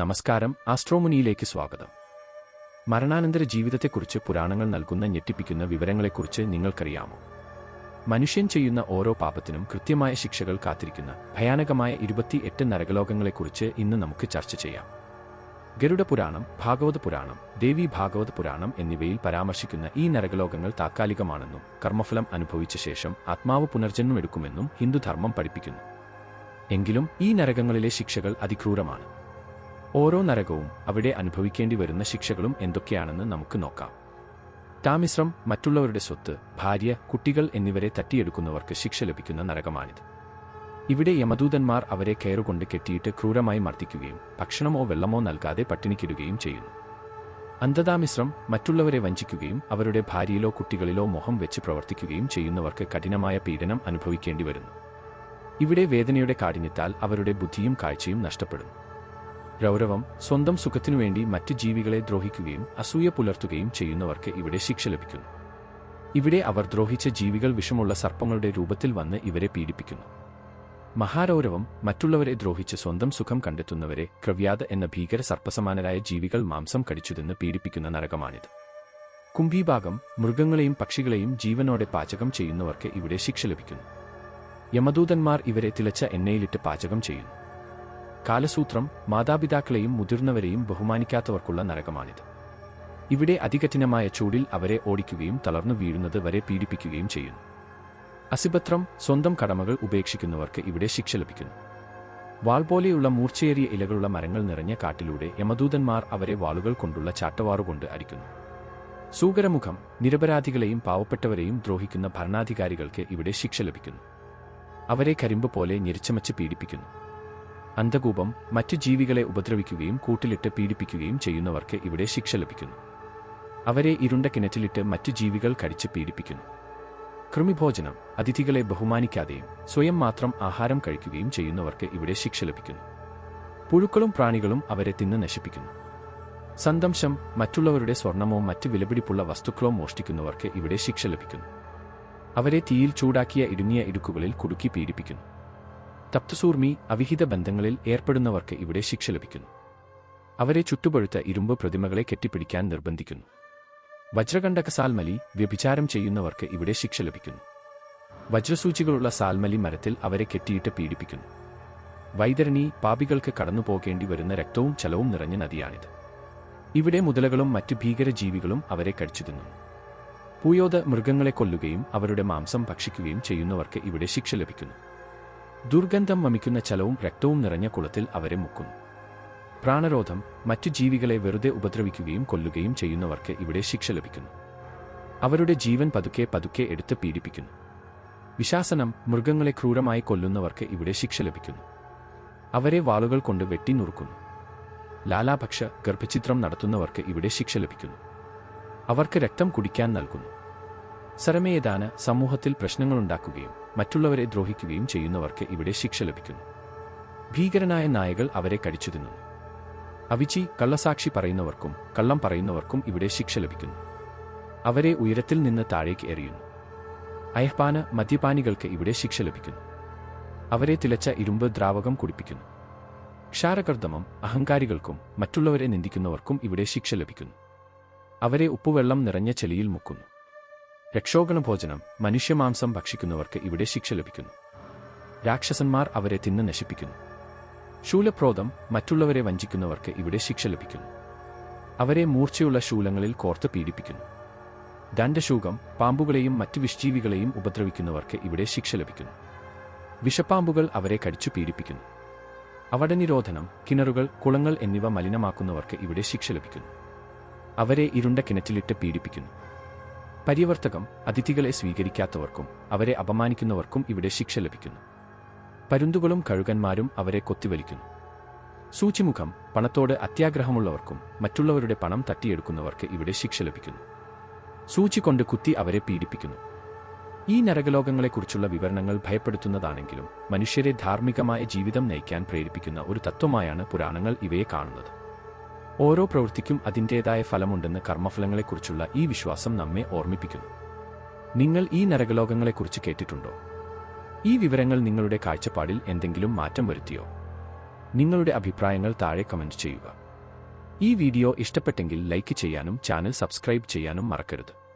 നമസ്കാരം ആസ്ട്രോമുനിയിലേക്ക് സ്വാഗതം. മരണാനന്തര ജീവിതത്തെക്കുറിച്ച് പുരാണങ്ങൾ നൽകുന്ന ഞെട്ടിപ്പിക്കുന്ന വിവരങ്ങളെക്കുറിച്ച് നിങ്ങൾക്കറിയാമോ? മനുഷ്യൻ ചെയ്യുന്ന ഓരോ പാപത്തിനും കൃത്യമായ ശിക്ഷകൾ കാത്തിരിക്കുന്ന ഭയാനകമായ ഇരുപത്തിയെട്ട് നരകലോകങ്ങളെക്കുറിച്ച് ഇന്ന് നമുക്ക് ചർച്ച ചെയ്യാം. ഗരുഡ പുരാണം ഭാഗവത പുരാണം ദേവി ഭാഗവത പുരാണം എന്നിവയിൽ പരാമർശിക്കുന്ന ഈ നരകലോകങ്ങൾ താൽക്കാലികമാണെന്നും കർമ്മഫലം അനുഭവിച്ച ശേഷം ആത്മാവ് പുനർജന്മം എടുക്കുമെന്നും ഹിന്ദുധർമ്മം പഠിപ്പിക്കുന്നു. എങ്കിലും ഈ നരകങ്ങളിലെ ശിക്ഷകൾ അതിക്രൂരമാണ്. ഓരോ നരകവും അവിടെ അനുഭവിക്കേണ്ടി വരുന്ന ശിക്ഷകളും എന്തൊക്കെയാണെന്ന് നമുക്ക് നോക്കാം. താമിശ്രം മറ്റുള്ളവരുടെ സ്വത്ത് ഭാര്യ കുട്ടികൾ എന്നിവരെ തട്ടിയെടുക്കുന്നവർക്ക് ശിക്ഷ ലഭിക്കുന്ന നരകമാണിത്. ഇവിടെ യമദൂതന്മാർ അവരെ കയറുകൊണ്ട് കെട്ടിയിട്ട് ക്രൂരമായി മർദ്ദിക്കുകയും ഭക്ഷണമോ വെള്ളമോ നൽകാതെ പട്ടിണിക്കിടുകയും ചെയ്യുന്നു. അന്ധതാമിശ്രം മറ്റുള്ളവരെ വഞ്ചിക്കുകയും അവരുടെ ഭാര്യയിലോ കുട്ടികളിലോ മോഹം വെച്ച് പ്രവർത്തിക്കുകയും ചെയ്യുന്നവർക്ക് കഠിനമായ പീഡനം അനുഭവിക്കേണ്ടി വരുന്നു. ഇവിടെ വേദനയുടെ കാഠിന്യത്താൽ അവരുടെ ബുദ്ധിയും കാഴ്ചയും നഷ്ടപ്പെടുന്നു. രൗരവം സ്വന്തം സുഖത്തിനുവേണ്ടി മറ്റ് ജീവികളെ ദ്രോഹിക്കുകയും അസൂയ പുലർത്തുകയും ചെയ്യുന്നവർക്ക് ഇവിടെ ശിക്ഷ ലഭിക്കുന്നു. ഇവിടെ അവർ ദ്രോഹിച്ച ജീവികൾ വിഷമുള്ള സർപ്പങ്ങളുടെ രൂപത്തിൽ വന്ന് ഇവരെ പീഡിപ്പിക്കുന്നു. മഹാരൗരവം മറ്റുള്ളവരെ ദ്രോഹിച്ച് സ്വന്തം സുഖം കണ്ടെത്തുന്നവരെ ക്രവ്യാത എന്ന ഭീകര സർപ്പസമാനരായ ജീവികൾ മാംസം കടിച്ചുതെന്ന് പീഡിപ്പിക്കുന്ന നരകമാണിത്. കുംഭീഭാഗം മൃഗങ്ങളെയും പക്ഷികളെയും ജീവനോടെ പാചകം ചെയ്യുന്നവർക്ക് ഇവിടെ ശിക്ഷ ലഭിക്കുന്നു. യമദൂതന്മാർ ഇവരെ തിളച്ച എണ്ണയിലിട്ട് പാചകം ചെയ്യുന്നു. കാലസൂത്രം മാതാപിതാക്കളെയും മുതിർന്നവരെയും ബഹുമാനിക്കാത്തവർക്കുള്ള നരകമാണിത്. ഇവിടെ അതികഠിനമായ ചൂടിൽ അവരെ ഓടിക്കുകയും തളർന്നു വീഴുന്നത് വരെ പീഡിപ്പിക്കുകയും ചെയ്യുന്നു. അസിപത്രം സ്വന്തം കടമകൾ ഉപേക്ഷിക്കുന്നവർക്ക് ഇവിടെ ശിക്ഷ ലഭിക്കുന്നു. വാൾ പോലെയുള്ള മൂർച്ചയേറിയ ഇലകളുള്ള മരങ്ങൾ നിറഞ്ഞ കാട്ടിലൂടെ യമദൂതന്മാർ അവരെ വാളുകൾ കൊണ്ടുള്ള ചാട്ടവാറുകൊണ്ട് അടിക്കുന്നു. സൂകരമുഖം നിരപരാധികളെയും പാവപ്പെട്ടവരെയും ദ്രോഹിക്കുന്ന ഭരണാധികാരികൾക്ക് ഇവിടെ ശിക്ഷ ലഭിക്കുന്നു. അവരെ കരിമ്പ് പോലെ ഞെരിച്ചമച്ച് പീഡിപ്പിക്കുന്നു. അന്ധകൂപം മറ്റു ജീവികളെ ഉപദ്രവിക്കുകയും കൂട്ടിലിട്ട് പീഡിപ്പിക്കുകയും ചെയ്യുന്നവർക്ക് ഇവിടെ ശിക്ഷ ലഭിക്കുന്നു. അവരെ ഇരുണ്ട കിണറ്റിലിട്ട് മറ്റു ജീവികൾ കടിച്ച് പീഡിപ്പിക്കുന്നു. കൃമിഭോജനം അതിഥികളെ ബഹുമാനിക്കാതെയും സ്വയം മാത്രം ആഹാരം കഴിക്കുകയും ചെയ്യുന്നവർക്ക് ഇവിടെ ശിക്ഷ ലഭിക്കുന്നു. പുഴുക്കളും പ്രാണികളും അവരെ തിന്ന് നശിപ്പിക്കുന്നു. സന്തംശം മറ്റുള്ളവരുടെ സ്വർണമോ മറ്റ് വിലപിടിപ്പുള്ള വസ്തുക്കളോ മോഷ്ടിക്കുന്നവർക്ക് ഇവിടെ ശിക്ഷ ലഭിക്കുന്നു. അവരെ തീയിൽ ചൂടാക്കിയ ഇടുങ്ങിയ ഇടുക്കുകളിൽ കുടുക്കി പീഡിപ്പിക്കുന്നു. തപ്തസൂർമി അവിഹിത ബന്ധങ്ങളിൽ ഏർപ്പെടുന്നവർക്ക് ഇവിടെ ശിക്ഷ ലഭിക്കുന്നു. അവരെ ചുട്ടുപഴുത്ത ഇരുമ്പ് പ്രതിമകളെ കെട്ടിപ്പിടിക്കാൻ നിർബന്ധിക്കുന്നു. വജ്രകണ്ടക സാൽമലി വ്യഭിചാരം ചെയ്യുന്നവർക്ക് ഇവിടെ ശിക്ഷ ലഭിക്കുന്നു. വജ്രസൂചികളുള്ള സാൽമലി മരത്തിൽ അവരെ കെട്ടിയിട്ട് പീഡിപ്പിക്കുന്നു. വൈതരണി പാപികൾക്ക് കടന്നുപോകേണ്ടി വരുന്ന രക്തവും ചലവും നിറഞ്ഞ നദിയാണിത്. ഇവിടെ മുതലകളും മറ്റു ഭീകരജീവികളും അവരെ കഴിച്ചു തിന്നുന്നു പൂയോത മൃഗങ്ങളെ കൊല്ലുകയും അവരുടെ മാംസം ഭക്ഷിക്കുകയും ചെയ്യുന്നവർക്ക് ഇവിടെ ശിക്ഷ ലഭിക്കുന്നു. ദുർഗന്ധം വമിക്കുന്ന ചലവും രക്തവും നിറഞ്ഞ കുളത്തിൽ അവരെ മുക്കുന്നു പ്രാണരോധം മറ്റു ജീവികളെ വെറുതെ ഉപദ്രവിക്കുകയും കൊല്ലുകയും ചെയ്യുന്നവർക്ക് ഇവിടെ ശിക്ഷ ലഭിക്കുന്നു. അവരുടെ ജീവൻ പതുക്കെ പതുക്കെ എടുത്ത് പീഡിപ്പിക്കുന്നു. വിശാസനം മൃഗങ്ങളെ ക്രൂരമായി കൊല്ലുന്നവർക്ക് ഇവിടെ ശിക്ഷ ലഭിക്കുന്നു. അവരെ വാളുകൾ കൊണ്ട് വെട്ടി നുറുക്കുന്നു. ലാലാപക്ഷ ഗർഭചിത്രം നടത്തുന്നവർക്ക് ഇവിടെ ശിക്ഷ ലഭിക്കുന്നു. അവർക്ക് രക്തം കുടിക്കാൻ നൽകുന്നു. സരമേയദാന സമൂഹത്തിൽ പ്രശ്നങ്ങളുണ്ടാക്കുകയും മറ്റുള്ളവരെ ദ്രോഹിക്കുകയും ചെയ്യുന്നവർക്ക് ഇവിടെ ശിക്ഷ ലഭിക്കുന്നു. ഭീകരനായ നായകൾ അവരെ കടിച്ചു തിന്നു അവിചി കള്ളസാക്ഷി പറയുന്നവർക്കും കള്ളം പറയുന്നവർക്കും ഇവിടെ ശിക്ഷ ലഭിക്കുന്നു. അവരെ ഉയരത്തിൽ നിന്ന് താഴേക്ക് എറിയുന്നു. അയഹ്പാന മദ്യപാനികൾക്ക് ഇവിടെ ശിക്ഷ ലഭിക്കുന്നു. അവരെ തിളച്ച ഇരുമ്പ് ദ്രാവകം കുടിപ്പിക്കുന്നു. ക്ഷാരകർദ്ദമം അഹങ്കാരികൾക്കും മറ്റുള്ളവരെ നിന്ദിക്കുന്നവർക്കും ഇവിടെ ശിക്ഷ ലഭിക്കുന്നു. അവരെ ഉപ്പുവെള്ളം നിറഞ്ഞ ചെളിയിൽ മുക്കുന്നു. രക്ഷോഗണ ഭോജനം മനുഷ്യമാംസം ഭക്ഷിക്കുന്നവർക്ക് ഇവിടെ ശിക്ഷ ലഭിക്കുന്നു. രാക്ഷസന്മാർ അവരെ തിന്ന് നശിപ്പിക്കുന്നു. ശൂലപ്രോധം മറ്റുള്ളവരെ വഞ്ചിക്കുന്നവർക്ക് ഇവിടെ ശിക്ഷ ലഭിക്കുന്നു. അവരെ മൂർച്ചയുള്ള ശൂലങ്ങളിൽ കോർത്ത് പീഡിപ്പിക്കുന്നു. ദണ്ഡശൂകം പാമ്പുകളെയും മറ്റു വിഷ്ജീവികളെയും ഉപദ്രവിക്കുന്നവർക്ക് ഇവിടെ ശിക്ഷ ലഭിക്കുന്നു. വിഷപ്പാമ്പുകൾ അവരെ കടിച്ചു പീഡിപ്പിക്കുന്നു. അവടനിരോധനം കിണറുകൾ കുളങ്ങൾ എന്നിവ മലിനമാക്കുന്നവർക്ക് ഇവിടെ ശിക്ഷ ലഭിക്കുന്നു. അവരെ ഇരുണ്ട കിണറ്റിലിട്ട് പീഡിപ്പിക്കുന്നു. പരിവർത്തകം അതിഥികളെ സ്വീകരിക്കാത്തവർക്കും അവരെ അപമാനിക്കുന്നവർക്കും ഇവിടെ ശിക്ഷ ലഭിക്കുന്നു. പരുന്തുകളും കഴുകന്മാരും അവരെ കൊത്തിവലിക്കുന്നു. സൂചിമുഖം പണത്തോട് അത്യാഗ്രഹമുള്ളവർക്കും മറ്റുള്ളവരുടെ പണം തട്ടിയെടുക്കുന്നവർക്ക് ഇവിടെ ശിക്ഷ ലഭിക്കുന്നു. സൂചി കൊണ്ട് കുത്തി അവരെ പീഡിപ്പിക്കുന്നു. ഈ നരകലോകങ്ങളെക്കുറിച്ചുള്ള വിവരണങ്ങൾ ഭയപ്പെടുത്തുന്നതാണെങ്കിലും മനുഷ്യരെ ധാർമ്മികമായ ജീവിതം നയിക്കാൻ പ്രേരിപ്പിക്കുന്ന ഒരു തത്വമായാണ് പുരാണങ്ങൾ ഇവയെ കാണുന്നത്. ഓരോ പ്രവൃത്തിക്കും അതിന്റേതായ ഫലമുണ്ടെന്ന് കർമ്മഫലങ്ങളെക്കുറിച്ചുള്ള ഈ വിശ്വാസം നമ്മെ ഓർമ്മിപ്പിക്കുന്നു. നിങ്ങൾ ഈ നരകലോകങ്ങളെക്കുറിച്ച് കേട്ടിട്ടുണ്ടോ? ഈ വിവരങ്ങൾ നിങ്ങളുടെ കാഴ്ചപ്പാടിൽ എന്തെങ്കിലും മാറ്റം വരുത്തിയോ? നിങ്ങളുടെ അഭിപ്രായങ്ങൾ താഴെ കമന്റ് ചെയ്യുക. ഈ വീഡിയോ ഇഷ്ടപ്പെട്ടെങ്കിൽ ലൈക്ക് ചെയ്യാനും ചാനൽ സബ്സ്ക്രൈബ് ചെയ്യാനും മറക്കരുത്.